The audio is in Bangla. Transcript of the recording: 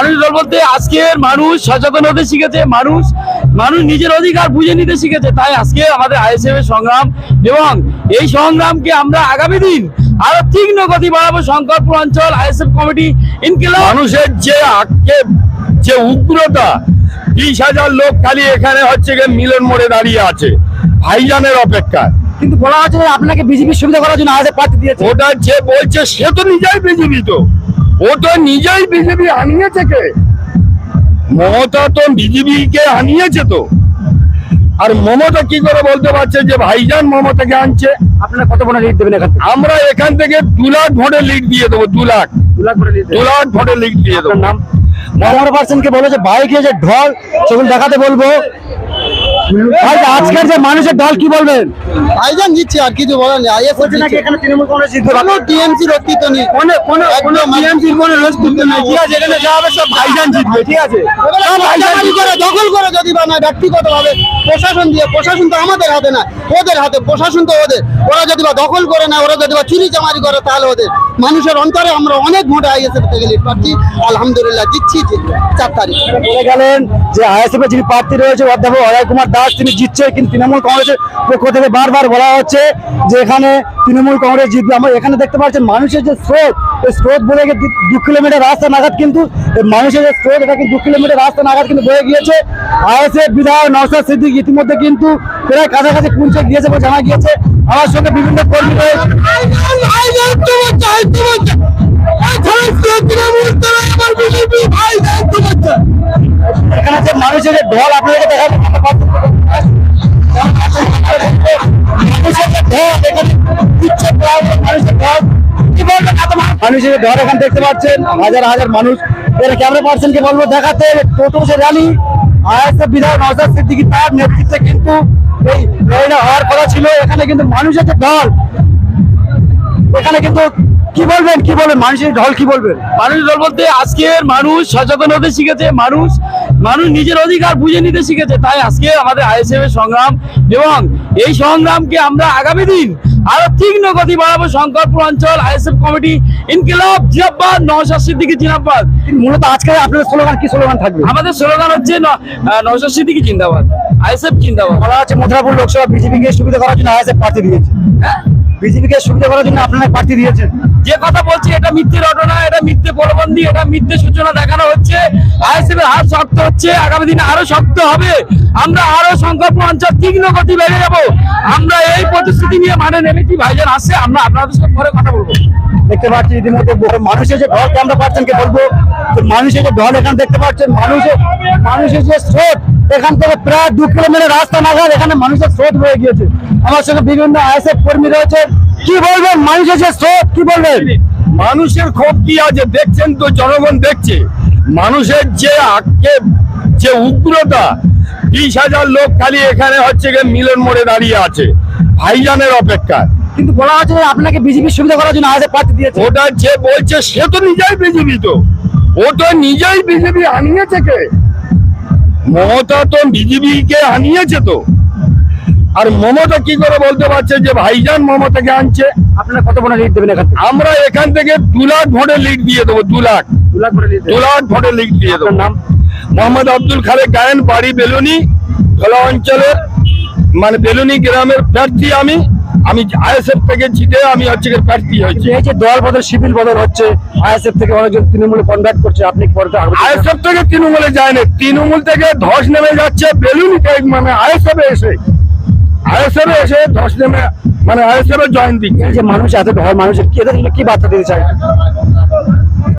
মানুষ দল বলতে আজকের মানুষ সচেতন হতে শিখেছে মানুষ মানুষ নিজের অধিকার বুঝে নিতে শিখেছে তাই আজকে আমাদের আইএসএফ এর সংগ্রাম এবং এই সংগ্রামকে আমরা আগামী দিন আরও তীক্ষ্ণ গতি বাড়াবো। শঙ্করপুর অঞ্চল আইএসএফ কমিটি ইনকিলাব। মানুষের যে আক্ষেপ যে উগ্রতা বিশ হাজার লোক খালি এখানে হচ্ছে গিয়ে মিলন মোড়ে দাঁড়িয়ে আছে ভাইজানের অপেক্ষা কিন্তু বলা হচ্ছে আপনাকে বিজেপির সুবিধা করার জন্য আজ প্রার্থী দিয়েছে। ওটা যে বলছে সে তো নিজেই বিজেপি তো। ও তো নিজেই বিজেপি আনিয়েছে কে? মমতা তো বিজেপি কে আনিয়েছে তো। আর মমতা কি করে বলতে পারছে যে ভাইজান মমতাকে আনছে? আপনারা কত বড় লিড দেবেন এখান আমরা এখান থেকে দু লাখ ভোটে লিড দিয়ে দেবো দু লাখ। দু লাখ লাখ ভোটে লিড দিয়ে দেবো। নাম? পনেরো পার্সেন্টকে বলে যে বাইকে যে ঢল সেগুলো দেখাতে বলব। আজকের যে মানুষের ঢল কি বলবেন? ভাইজান জিতছে আর কিছু বলার নেই। নাকি এখানে তৃণমূল কংগ্রেস জিতবে? কোনো অস্তিত্ব নেই। কোনো কোনো কোনো একদম টিএমসির কোনো নেই। ঠিক আছে এখানে যা হবে সব ভাইজান জিতবে ঠিক আছে? সব ভাইজান করে দখল করে যদি বানায় ব্যক্তিগত ভাবে প্রশাসন দিয়ে প্রশাসন তো আমাদের হাতে না ওদের হাতে প্রশাসন তো ওদের। ওরা যদি বা দখল করে না ওরা যদি বা চুরি চামারি করে তাহলে ওদের। মানুষের অন্তরে আমরা অনেক ভোটে আইএসএফ থেকে লিড পাচ্ছি আলহামদুলিল্লাহ জিতছি জিতবে চার তারিখ। বলে গেলেন যে আইএসএফ এর যিনি প্রার্থী রয়েছে অধ্যাপক অজয় কুমার দাস তিনি জিতছে, কিন্তু তৃণমূল কংগ্রেসের পক্ষ থেকে বারবার বলা হচ্ছে যে এখানে তৃণমূল কংগ্রেস জিতবে। আমরা এখানে দেখতে পাচ্ছেন মানুষের যে স্রোত, এই স্রোত বলে দু- কিলোমিটার রাস্তা নাগাদ কিন্তু মানুষের যে স্রোত, এটা কিন্তু দু কিলোমিটার রাস্তা নাগাদ কিন্তু বয়ে গিয়েছে। আইএসএফ বিধায়ক নওশাদ সিদ্দিক ইতিমধ্যে কিন্তু প্রায় কাছাকাছি পৌঁছে গিয়েছে বলে জানা গিয়েছে। আমার সঙ্গে বিভিন্ন কর্মী এখানে যে মানুষের ঢল আপনাদেরকে দেখাবো মানুষের ঢল এখানে দেখতে পাচ্ছেন, হাজার হাজার মানুষ। এর ক্যামেরা পার্সনকে বলব, দেখাতে টোটো যে র্যালি আইএসএফ বিধায়ক নওশাদ সিদ্দিকী তার নেতৃত্বে কিন্তু এই র্যালিটা হওয়ার কথা ছিল। এখানে কিন্তু মানুষের যে ঢল এখানে কিন্তু কি বলবেন কি বলবেন? মানুষের ঢল কি বলবেন? মানুষের দল বলতে আজকের মানুষ সচেতন হতে শিখেছে মানুষ মানুষ নিজের অধিকার বুঝে নিতে শিখেছে তাই আজকে আমাদের আইএসএফ এর সংগ্রাম এবং এই সংগ্রামকে আমরা আগামী দিন আরও তীক্ষ্ণ গতি বাড়াবো। শঙ্করপুর অঞ্চল আইএসএফ কমিটি ইনকিলাব জিয়াব্বাদ নওশাদ সিদ্দিকী জিনাবাদ মূলত আজকে আপনাদের স্লোগান কি স্লোগান থাকবে? আমাদের স্লোগান হচ্ছে নওশাদ সিদ্দিকী জিন্দাবাদ আইএসএফ জিন্দাবাদ। বলা হচ্ছে মথুরাপুর লোকসভা বিজেপিকে সুবিধা করার জন্য আইএসএফ প্রার্থী দিয়েছে। হ্যাঁ? বিজেপিকে সুবিধা করার জন্য আপনারা প্রার্থী দিয়েছেন। যে কথা বলছি এটা মিথ্যে রটনা এটা মিথ্যে প্রবন্ধী এটা মিথ্যে সূচনা দেখানো হচ্ছে। আইএসএফ হাত শক্ত হচ্ছে আগামী দিনে আরও শক্ত হবে। আমরা আরও সংকল্প অঞ্চল তীক্ষ্ণ গতি বেড়ে যাব আমরা এই প্রতিশ্রুতি নিয়ে মানে নেমেছি ভাইজান আসছে আমরা আপনাদের সাথে পরে কথা বলব। দেখতে পাচ্ছি ইতিমধ্যে মানুষের যে ঢল ক্যামেরা পাচ্ছেন কে বলব? মানুষের যে ঢল এখানে দেখতে পাচ্ছেন মানুষের মানুষের যে স্রোত এখান থেকে প্রায় দু কিলোমিটার রাস্তা নাগাদ এখানে মানুষের স্রোত হয়ে গিয়েছে। আমার সঙ্গে বিভিন্ন আইএসএফ কর্মী রয়েছে। কি বলবেন? মানুষের যে স্রোত কি বলবেন? মানুষের ক্ষোভ কি আছে দেখছেন তো জনগণ দেখছে? মানুষের যে আক্ষেপ যে উগ্রতা বিশ হাজার লোক খালি এখানে হচ্ছে গিয়ে মিলন মোড়ে দাঁড়িয়ে আছে ভাইজানের অপেক্ষা কিন্তু বলা হচ্ছে আপনাকে বিজেপির সুবিধা করার জন্য আইএসএফ প্রার্থী দিয়েছে। ওটা যে বলছে সে তো নিজেই বিজেপি তো। ও তো নিজেই বিজেপি আনিয়েছে কে? মমতা তো বিজেপি কে আনিয়েছে তো। আর মমতা কি করে বলতে পারছে যে ভাইজান মমতাকে আনছে? আপনারা কত লিড দেবেন আমরা এখান থেকে দু লাখ ভোটে লিড দিয়ে দেবো দু লাখ। দু লাখ ভোটে লিড দিয়ে দেবো। নাম? মোহাম্মদ আব্দুল খালেক গায়েন বাড়ি বেলুনি ধলা অঞ্চলের মানে বেলুনি গ্রামের প্রার্থী আমি। আমি আইএসএফ থেকে জিতে আমি হচ্ছে প্রার্থী হয়েছি। এই যে দল বদল শিবির বদল হচ্ছে আইএসএফ থেকে অনেকজন তৃণমূলে কনভার্ট করছে আপনি আইএসএফ থেকে তৃণমূলে যায় যায়নি তৃণমূল থেকে ধস নেমে যাচ্ছে বেলুন মানে আইএসএফ এসে। আইএসএফ এসে ধস নেমে মানে আইএসএফ জয়েন দিচ্ছে এই যে মানুষ এত মানুষের কি বার্তা দিতে চাই?